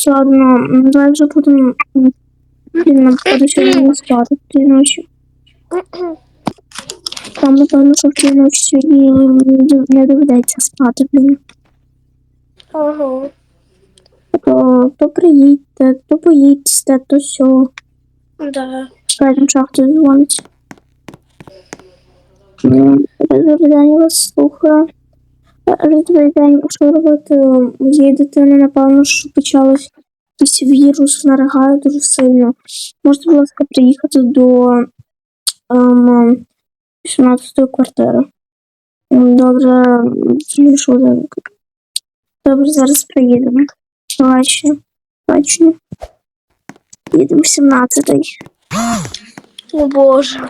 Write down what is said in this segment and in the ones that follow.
все одно, ну, давай вже будемо. Блін, нам походу сьогодні не спати в тій ночі. Там, напевно, що в тій ночі сьогодні не дов- не доведеться спати, блін. Ага. То, то приїдьте, то поїдьте, то все. Да. Що хтось дзвонить. Добрий день, вас слухаю. День, що робити? Моєї дитини, напевно, що почалось якийсь вірус, наригає дуже сильно. Можете, будь ласка, приїхати до ем, 18-ї квартири. Добре, що там? Добре, зараз приїдемо. Бачу. Бачу. Їдемо 17-й. О боже.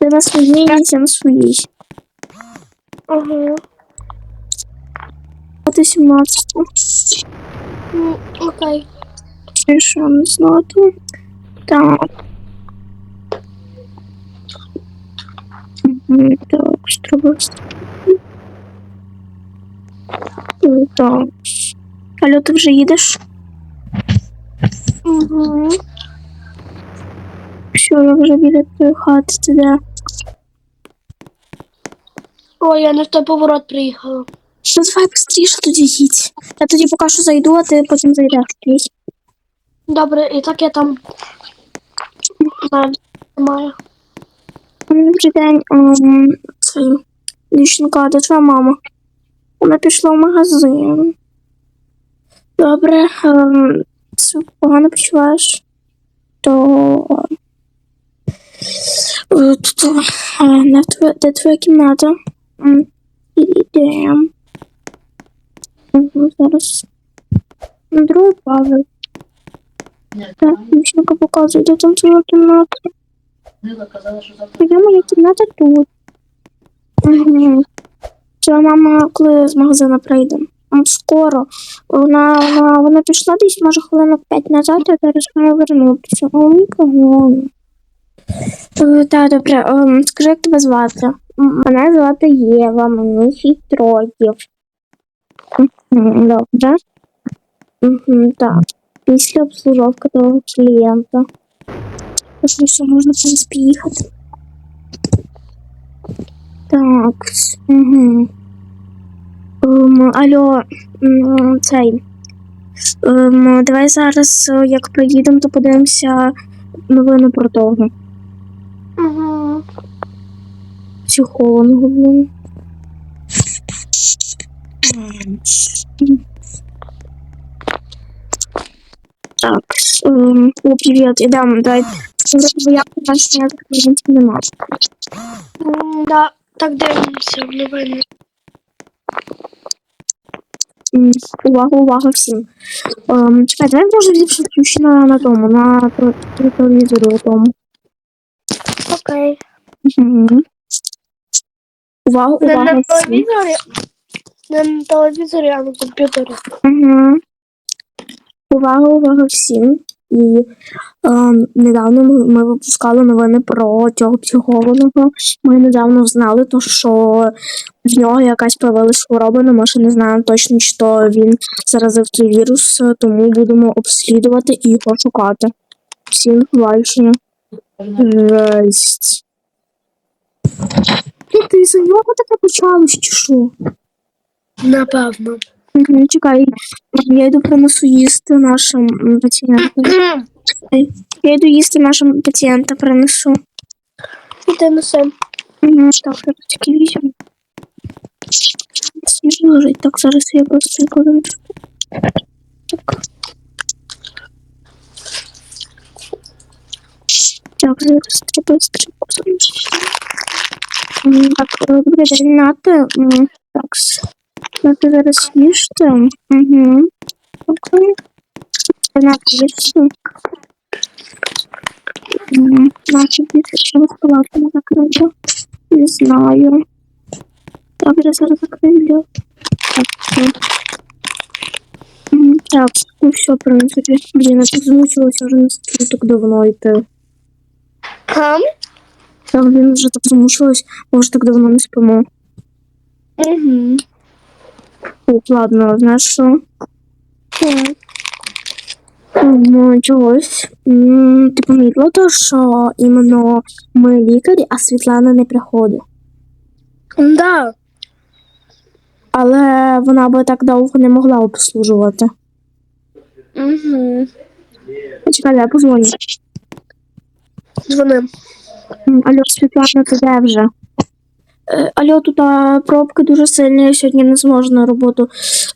Ти на своїй, я на своїй. Ага. А ти 17. М, Окей. Чи що не знати? Так. Мгм, Так, треба. Е, Так. Алло, ти вже їдеш? Угу. Що, я вже біля твоєї хати, ти де? Ой, я не в той поворот приїхала. Ну, давай быстріше тоді їдь. Я тоді поки що зайду, а ти потім зайдеш. Добре, і так я там навіть. Добрий день. Цей. Дівчинка, де твоя мама? Вона пішла в магазин. Добре. ем, Це погано почуваєш? То. е, Тут е, де твоя кімната? М, Ідемо. Зараз. Другий поверх. Так, дівчинка показує, де там твоя кімната. Тоді моя кімната тут. Угу. Це мама, коли з магазину прийде. Скоро. Вона, вона, вона пішла десь, може, хвилинок 5 назад, а зараз має вернутися. О, мій погано. Так, добре. Ем, Скажи, як тебе звати? Мене звати Єва, мені 6 років. Добре. Мгм, Так. Після обслуговки того клієнта. Просто що можна зараз приїхати. Так. Угу. Ем, алло, цей. Ем, давай зараз, е, як приїдемо, то подивимося новини про того Угу. Психолога, блін. Так, ем, о, привіт, ідемо, дай. Я побачення так нема. М, Да, так дивимося в новини. М, Увага, увага всім. Ем, чекай, давай може ліпше включено на тому, на тел- телевізорі тому. Окей. Увага, Не увага на телевізорі. Не на телевізорі, а на комп'ютері. Угу. Увага, увага всім. І ем, недавно ми, ми випускали новини про цього психолога. Ми недавно знали, то, що в нього якась появилась хвороба, але ми ще не знаємо точно, чи то він заразив цей вірус, тому будемо обслідувати і його шукати. Всім бачення. Жесть. Ну, Ти за нього таке почалось, чи що? Напевно. Мгм, Чекай, я йду принесу їсти нашим пацієнтам. Я йду їсти нашим пацієнтам принесу. Іди неси. Мгм, Так, я тільки візьму. Лежить. Так, зараз я просто кладу. Так. Так, зараз треба стрибку залишити. Так, е, добрий день, Так, с- Нати зараз їжте. Угу. Окей. Нати їжте. М, Наче більше чого палатку не знаю. Добре, зараз закрию. Так, Так, ну все, в принципі. Блін, я так замучилася вже стою так давно йти. Хам? Так, блін, вже так замучилась, може так давно не спимо. Угу. О, ладно, знаєш що? Ну, чогось. Ти помітила то, що іменно ми лікарі, а Світлана не приходить. Да. Але вона би так довго не могла обслужувати. Угу. Чекай, я позвоню. Дзвони. Алло, Світлана, ти де вже? Е, Алло, тут а, пробки дуже сильні, я сьогодні не зможу на роботу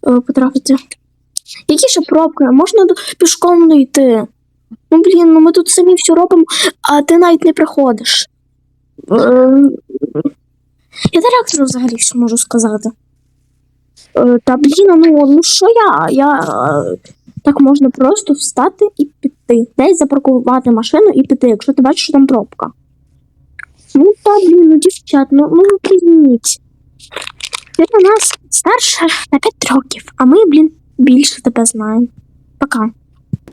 е, потрапити. Які ще пробки? Можна до- пішком дойти? Ну, блін, ну ми тут самі все робимо, а ти навіть не приходиш. Е, я директору взагалі що можу сказати. Е, Та блін, ну, ну що я? Я е, так можна просто встати і піти. Десь запаркувати машину і піти, якщо ти бачиш, що там пробка. Ну та блін, ну дівчат, ну ну прийміть. Ти у нас старша на 5 років, а ми, блін, більше тебе знаємо. Пока.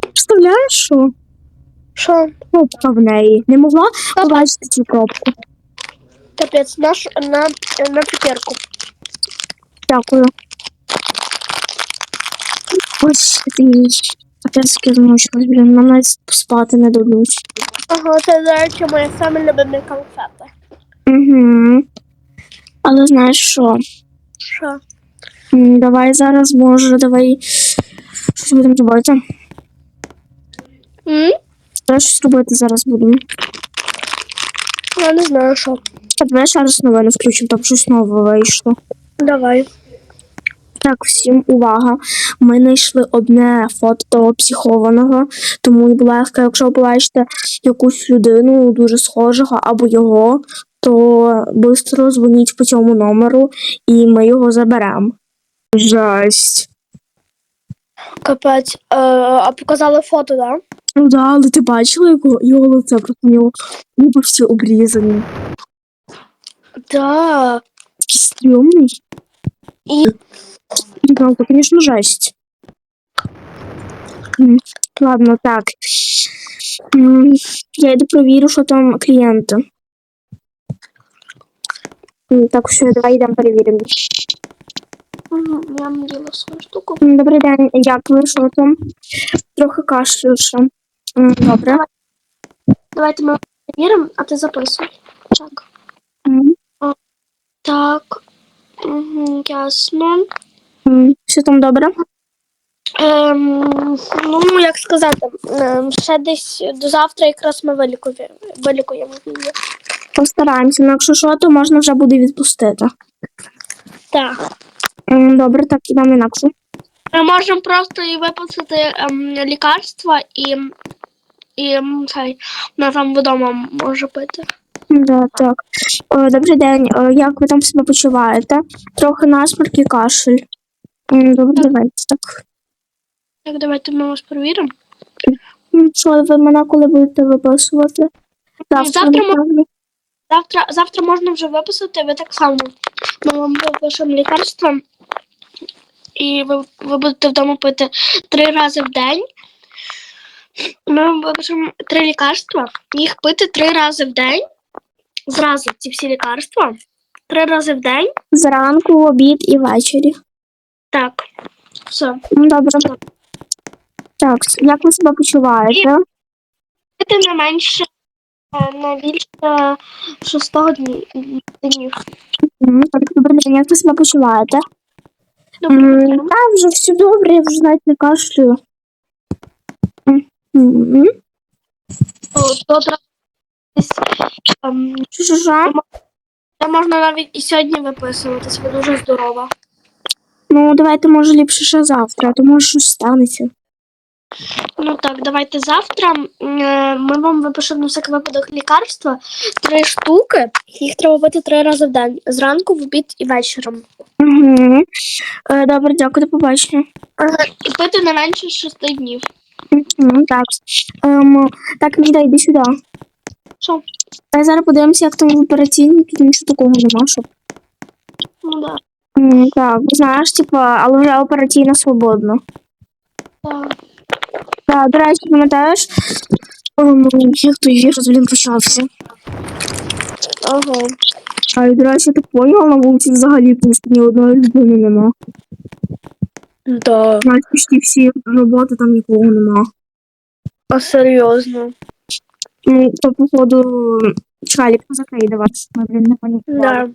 Представляєш, що Що? пробка в неї не могла побачити цю пробку. Капець, наш на, на цукерку. Дякую. Ось ти Капецьки змучилась, блін, нам навіть спати не дадуть. Ага, це, до речі, мої самі любимі конфети. Угу. Але знаєш що? Що? М, Давай зараз, може, давай щось будемо робити. М? Давай щось робити зараз будемо. Я не знаю, що. Так, давай ще раз новини включимо, там щось нове вийшло. Давай. Так, всім увага. Ми знайшли одне фото психованого, тому, будь ласка, якщо ви побачите якусь людину дуже схожого або його, то швидко дзвоніть по цьому номеру і ми його заберемо. Жесть. Капець. Е, а показали фото, да? Ну да, але ти бачила його, його лице просто у нього губи всі обрізані. Да. Такий. І Ребенку, конечно, жесть. Ладно, так. Я йду провірю, що там клієнти. М, Так, все, давай йдемо перевіримо. Мгм, я наділа свою штуку. Добрий день, як ви, що там? Трохи кашлю, що? М, Добре. Давайте ми перевіримо, а ти записуй. Так. М, Так. Угу, ясно. Все там добре? Ем, ну, як сказати, ем, ще десь до завтра якраз ми вилікуємо. вилікуємо її. Постараємося, ну якщо що, то можна вже буде відпустити. Так. М, Добре, так ідемо інакше. Ми можемо просто їй виписати ем, лікарства і, і м, цей, вона там вдома може пити. Да, так. О, добрий день. О, як ви там себе почуваєте? Трохи насморк і кашель. Давайте так. Так, давайте ми вас перевіримо. Що ви мене коли будете виписувати? Завтра напевно. Завтра, завтра можна вже виписати, ви так само. Ми вам випишемо лікарства, і ви, ви будете вдома пити три рази в день. Ми вам випишемо три лікарства, їх пити три рази в день. Зразу ці всі лікарства. Три рази в день. Зранку, обід і ввечері. Так. Все. М, Добре. Так, як ви себе почуваєте? Пити не менше, е, не більше шостого дні- днів. М, Так, добрий день, як ви себе почуваєте? Добре. М, Та вже все добре, я вже навіть не кашлюю. М, м, десь, ем, Що, що, що? Та можна навіть і сьогодні виписуватися, ви дуже здорова. Ну, давайте, може, ліпше ще завтра, а то може щось станеться. Ну так, давайте завтра. е, Ми вам випишемо на всякий випадок лікарства. Три штуки. Їх треба пити три рази в день. Зранку, в обід і вечором. Угу. Добре, дякую, до побачення. І пити не менше шести днів. Так. Ем, так, Міда, йди сюди. Що? Зараз подивимося, як там в операційній, тут нічого такого нема, щоб. Ну да. М, Так, знаєш, типа, але вже операційна свободна. Так. Так, до речі, пам'ятаєш, ем, як той вірус, блін, почався. Ага. А і, до речі, ти поняла, на вулиці взагалі пусто ні одної людини нема. Да. Навіть почти всі роботи там нікого нема. А серйозно? Ну, то, походу, чекай, закрий давай. Ми, блін, не панікували. Да.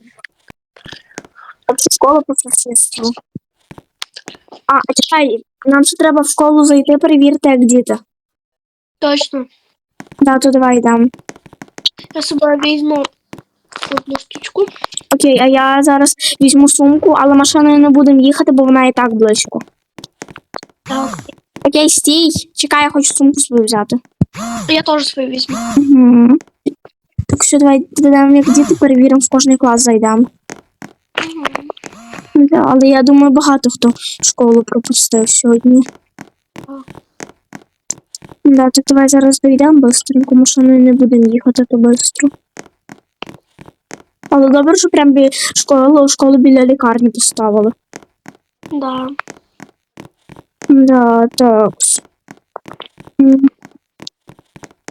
Це школа по сусідству. А, чекай, нам ще треба в школу зайти, перевірити, як діти. Точно. Да, то давай йдемо. Я з собою візьму одну штучку. Окей, а я зараз візьму сумку, але машиною не будемо їхати, бо вона і так близько. Так. Окей, стій. Чекай, я хочу сумку свою взяти. Я теж свою візьму. Угу. Так що давай додам, як діти перевіримо, в кожний клас зайдемо. Да, але я думаю, багато хто школу пропустив сьогодні. Да, так давай зараз дійдемо быстренько, машиною не будемо їхати то быстро. Але добре, що прям бі школу, школу біля лікарні поставили. Да. Да, так.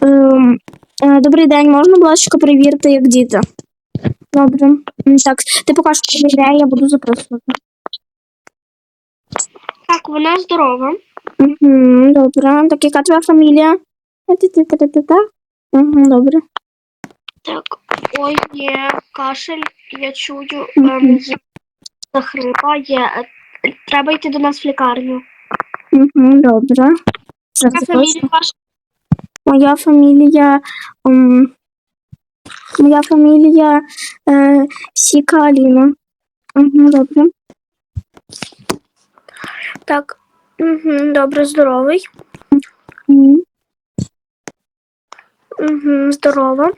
Ем, е, добрий день, можна, будь ласка, перевірити, як діти? Добре. Так, ти покажеш ідею, я буду записувати. Так, вона здорова. Угу, добре. Так, яка твоя фамілія? Та-та-та-та-та-та. Угу, добре. Так. Ой, є кашель, я чую, ем, є захрипа, є. е, Треба йти до нас в лікарню. Угу, добре. Яка фамілія ваша? Моя фамілія. ем, моя фамілія е, Сіка Аліна. Угу, добре. Так. Угу, добре, здоровий. М, Угу, здорова.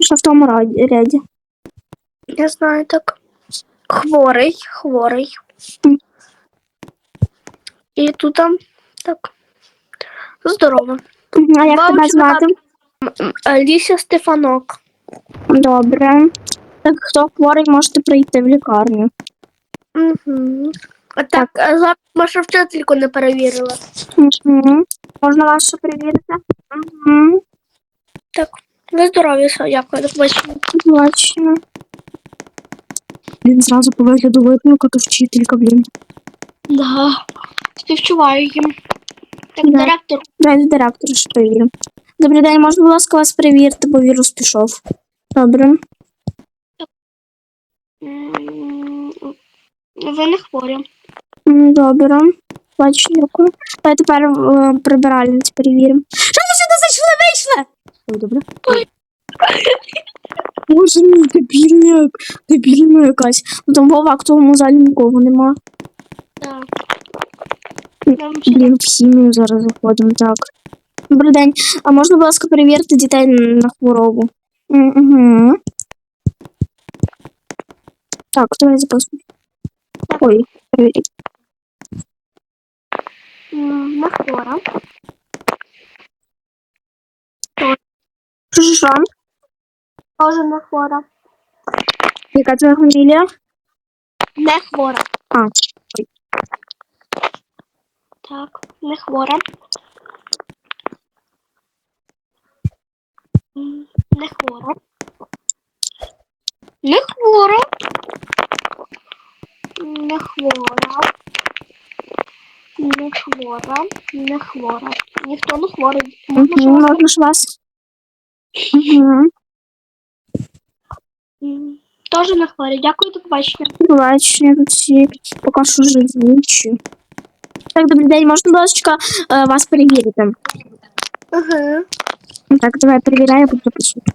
Що в тому ряді? Я знаю так. Хворий, хворий. І тут так. Здорова. Мгм, А як тебе звати? М, м, е, Ліся Стефанок. Добре. Так, хто хворий, можете прийти в лікарню. Угу. А так, а зараз наша вчительку не перевірила. Угу. Можна вас ще перевірити? Угу. Ви здорові, все, дякую, до побачення. Бачимо. Він зразу по вигляду видно, як вчителька, блін. Да. Співчуваю їм. Так, Да. директор. Давайте директора ще перевіримо. Добрий день, можна, будь ласка, вас перевірити, бо вірус пішов. Добре. Ви не хворі. Добре. Бачу, дякую. Давай тепер е, прибиральниць перевіримо. Що ви сюди зайшли, вийшли? Ой, добре. Боже мій, дебільня, дебільна якась. Ну там в актовому залі нікого нема. Ще Блін, в хімію зараз заходимо, так. Добрий день. А можна, будь ласка, перевірити дітей на хворобу? Угу. Так, давай записуй. Ой, перевіріть. м, не хвора. Що, що, що? Теж не хвора. Яка твоя фамілія? Не хвора. А, Так, не хвора. Не хвора. Не хвора. Не хвора. Не хвора. Не хвора. Ніхто не хворий. Можна ж угу, вас- Теж не хворий. Дякую, до побачення. Бачення тут всі поки що живучі. Так, добрий день, можна, будь ласка, е, вас перевірити? Угу. Так, давай перевіряю, буду записувати.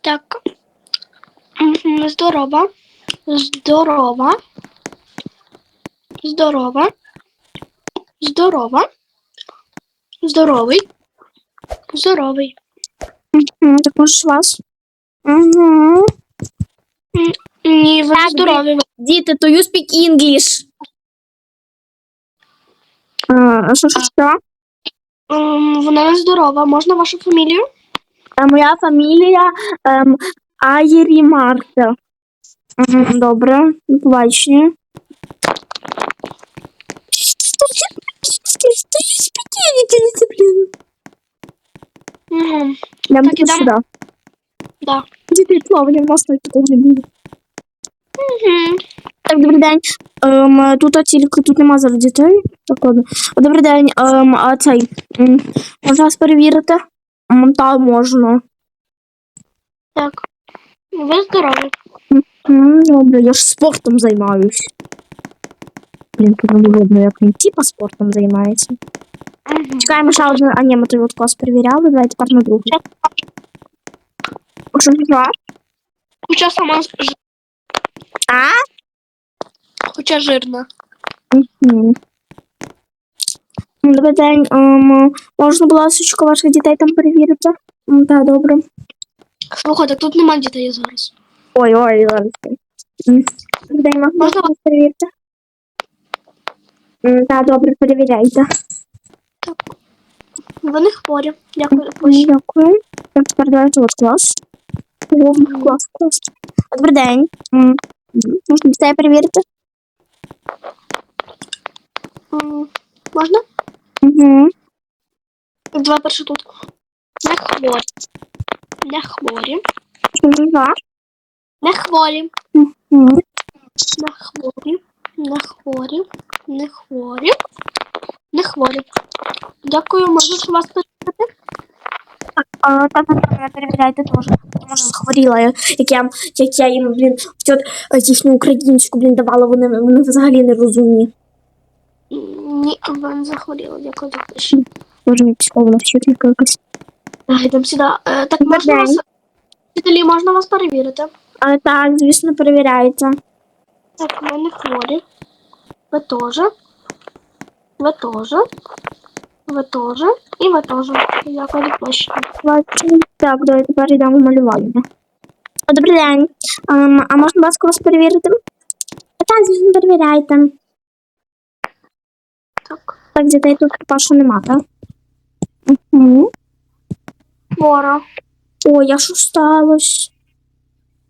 Так. Здорова. Здорова. Здорова. Здорова. Здоровий. Здоровий. Угу, так можеш вас. Угу. Ні, ви Так, здорові. Діти, то you speak English. А що, що, що? Ем, Вона не здорова. Можна вашу фамілію? А моя фамілія ем, Айрі Марта. Мгм, Добре, до побачення. Угу. Я Так, буду ідемо? сюди. Да. Діти плавання в нас навіть такого не було. Угу. Так, добрий день. Ем, тут тільки тут нема зараз дітей. Так, ладно. Добрий день. Ем, а цей. м, Можна вас перевірити? М, Та можна. Так. Ви здорові. М, Добре, я ж спортом займаюсь. Блін, тут не видно, як він типа спортом займається. Угу. Чекаємо ще один, а ні, ми той от клас перевіряли, давайте тепер на другий. Що що? Хоча сама ж- А? хоча жирна. Мгм. Добрий день. Ем, можна, будь ласка, ваших дітей там перевірити? М, Так, добре. Слухайте, тут нема дітей зараз. Ой, ой, зараз. М, Добрий день, можна Можна? вас перевірити? М, Так, добре, перевіряйте. Ви не хворі. Дякую. М, Ось. Дякую. Так, тепер давайте от клас. О, Клас, клас. Добрий день. М, Можна дітей перевірити? Можна? Угу. Два перші тут. Не хворі. Не хворі. Так. Не хворі. М, Не хворі. Не хворі. Не хворі. Не хворі. Дякую, можу що вас перевірити? А, так, так, так, перевіряйте теж. Захворіла, я- як я, як я їм, блін, вчора їхню українську, блін, давала, вони, вони взагалі не розумні. Ні, ви не захворіли. Дякую. дякую. Може, мені психолога вчителька якась. Так, йдемо сюди. Е, Так, можна день. вас... Вчителі, можна вас перевірити? Але так, звісно, перевіряйте. Так, ми не хворі. Ви теж. Ви теж. Ви теж. І ви теж. Дякую, до побачення. Так, давайте тепер йдемо малювання. Добрий день. Ем, а можна, будь ласка, вас перевірити? Так, звісно, перевіряйте. Так. Так, дітей тут що нема, так? Угу. Хвора. Ой, а що сталося?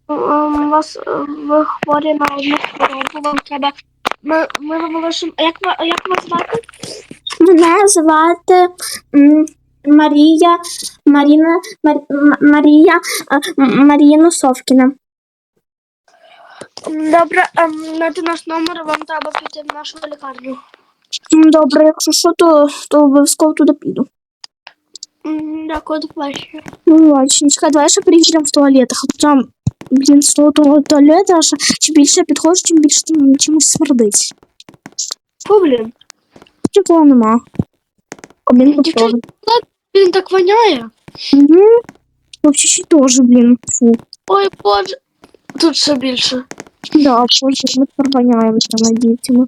Ем, Вас е, ви хворі на одну хворобу. Вам треба. Ми, ми вам лишимо. Як, ви- як вас звати? Мене звати м, Марія Маріна Мар, Марія Маріна Совкіна. Добре, найте наш номер, вам треба піти в нашу лікарню. Добре, якщо що, то, то обов'язково туди піду. Дякую, до побачення. Ну, чекай, давай ще перевіримо в туалетах, а там, блін, з того туалету, аж чим більше я підходжу, чим більше там чимось смердить. О, блін. Нікого нема. Один Дівчата, похоже. Так воняє. Угу. Вообще ще теж, блін, фу. Ой, боже. Тут ще більше. Да, боже, ми порваняємо цими дітями.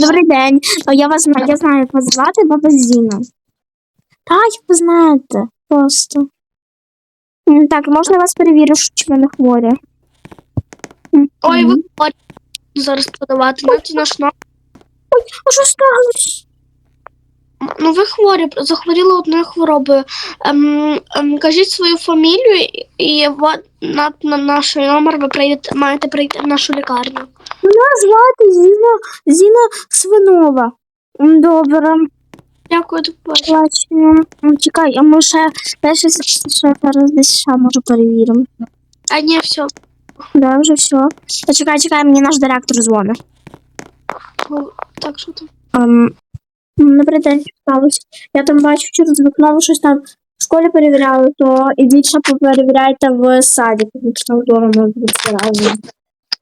Добрий день. Я вас знаю, я знаю, як вас звати баба Зіна. Так, ви знаєте, просто. М, Так, можна я вас перевірити, що чи ви не хворі? М, Ой, ви. Зараз подавати. Найте наш номер. А що сталося? Ну, ви хворі, захворіли одною хворобою. Ем, ем, кажіть свою фамілію і- на, на наш номер ви прийдете, маєте прийти в нашу лікарню. Мене звати Зіна, Зіна Свинова. Добре, Дякую, до побачення. Чекай, а ми ще, я ще, ще, зараз десь ще може перевіримо. А ні, все. Да, вже все. Та чекай, чекай, мені наш директор дзвонить. Ну, Так, що там? Ем, що сталося. Я там бачу через вікно, ви щось там в школі перевіряли, то ідіть ще поперевіряйте в саді, тому що там вдома бути разом.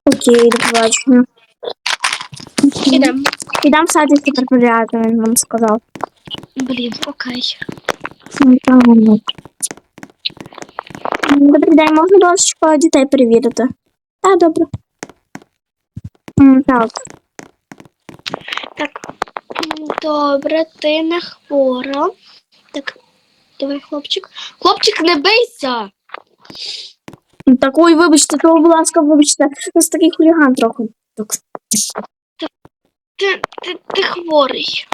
Окей, до побачення. Ідемо. Ідемо в садик тепер перевіряти, він нам сказав. Блін, окей. М, Добрий день, можна до вас школа дітей перевірити? Так, добре. М, Так, Так. Добре, ти не хвора. Так, давай, хлопчик. Хлопчик, не бийся! так, ой, вибачте, то, будь ласка, вибачте, у нас такий хуліган трохи. Так. Ти, ти, ти хворий.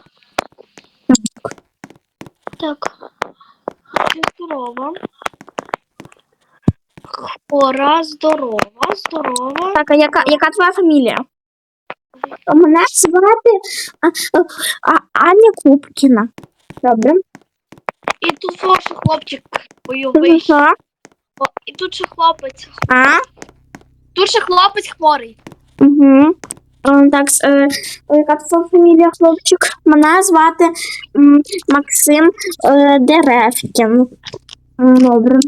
Так. Ти здорова. Хвора, здорова, здорова. Так, а яка, яка твоя фамілія? Мене звати Аня Купкіна. Добре. І тут ваш хлопчик бойовий. Що? О, І тут ще хлопець. А? Тут ще хлопець хворий. Угу. Так, е, яка твоя фамілія, хлопчик? Мене звати Максим е, Деревкін. Добре.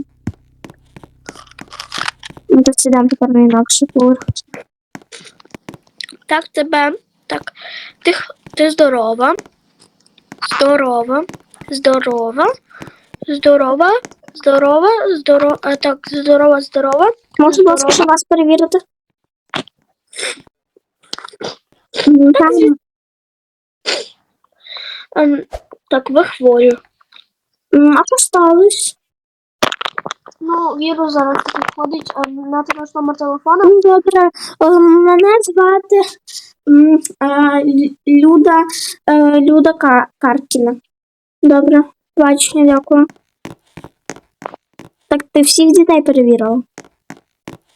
Ну, то сідемо тепер на інакше поверх. Так, тебе. Так. Ти, ти здорова. Здорова. Здорова. Здорова. Здорова. Здорова. Так, здорова, здорова. Можу, будь ласка, ще вас перевірити? Так. Ем, ви хворі. А що сталося? Ну, вірус зараз а на наш номер телефону. М, Добре, Е, мене звати Люда, е, Люда Каркіна. Добре, бачення, дякую. Так, ти всіх дітей перевірила?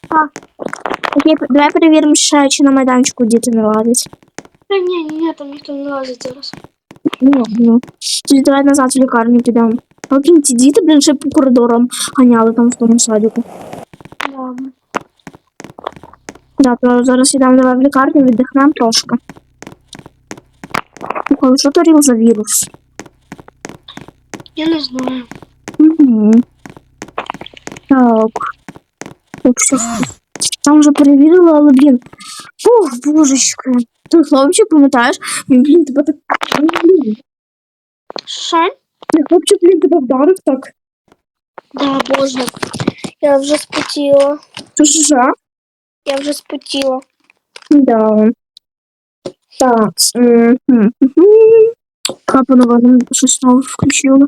Так. Окей, давай перевіримо ще, чи на майданчику діти не ладять. Та ні, ні, ні, там ніхто не лазить зараз. Ну, ну. Тоді давай назад в лікарню підемо. А блін, ці діти, блін, ще по коридорам ганяли там в тому садіку. Ладно. Да, то зараз йдемо давай в лікарню, віддихнемо трошки. Слухай, що то ріл за вірус? Я не знаю. Угу. Так. Якщо там вже перевірили, але блін. Ох, божечки. Той хлопчик, пам'ятаєш? Він, блін, тебе так. Що? хлопчик, блін, тебе вдарив так. Да, боже. Я вже спотіла. Це ж жах. Я вже спотіла. Да. Так. Мгм. Капанова нам щось знову включила.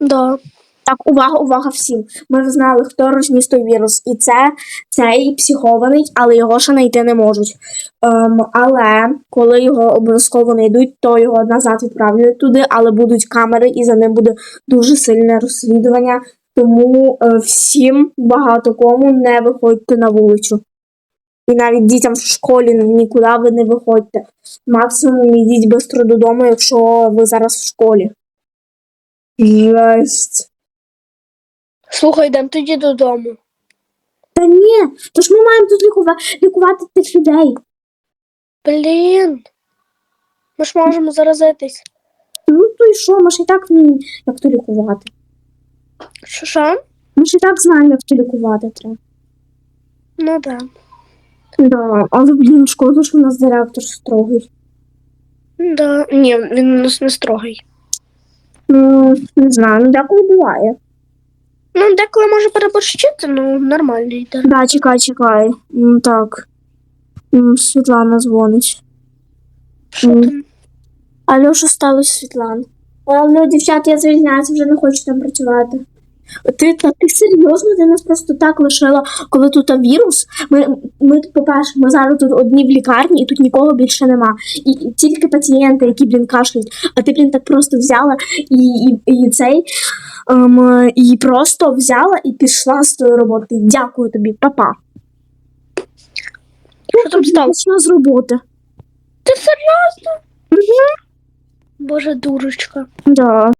Да. Так, увага, увага всім. Ми знали, хто розніс вірус. І це цей психований, але його ще знайти не можуть. Ем, але коли його обов'язково знайдуть, то його назад відправлять туди, але будуть камери, і за ним буде дуже сильне розслідування. Тому е, всім багато кому не виходьте на вулицю. І навіть дітям в школі нікуди ви не виходьте. Максимум йдіть швидко додому, якщо ви зараз в школі. Жесть. Слухай, йдемо тоді додому. Та ні, то ж ми маємо тут лікувати, лікувати тих людей. Блін. Ми ж можемо заразитись. Ну то й що, ми ж і так вміємо, як то лікувати. Що що? Ми ж і так знаємо, як то лікувати треба. Ну да. Да, але блін, шкода, що у нас директор строгий. Да. Ні, він у нас не строгий. Ну, не знаю, ну деколи буває. Ну, деколи може переборщити, ну нормально йде. Да, чекай, чекай. Ну так. Світлана дзвонить. Що Мгм. там? Алло, що сталося, Світлана? Алло, дівчата, я звільняюся, вже не хочу там працювати. Ти, та, ти серйозно, ти нас просто так лишила, коли тут вірус. Ми, ми тут, по-перше, ми зараз тут одні в лікарні, і тут нікого більше нема. І, і тільки пацієнти, які, блін, кашляють, а ти, блін, так просто взяла і, і, і цей ем, і просто взяла і пішла з тої роботи. Дякую тобі, папа. Що там сталося? Пішла з роботи. Ти серйозно? Боже, дурочка. Да.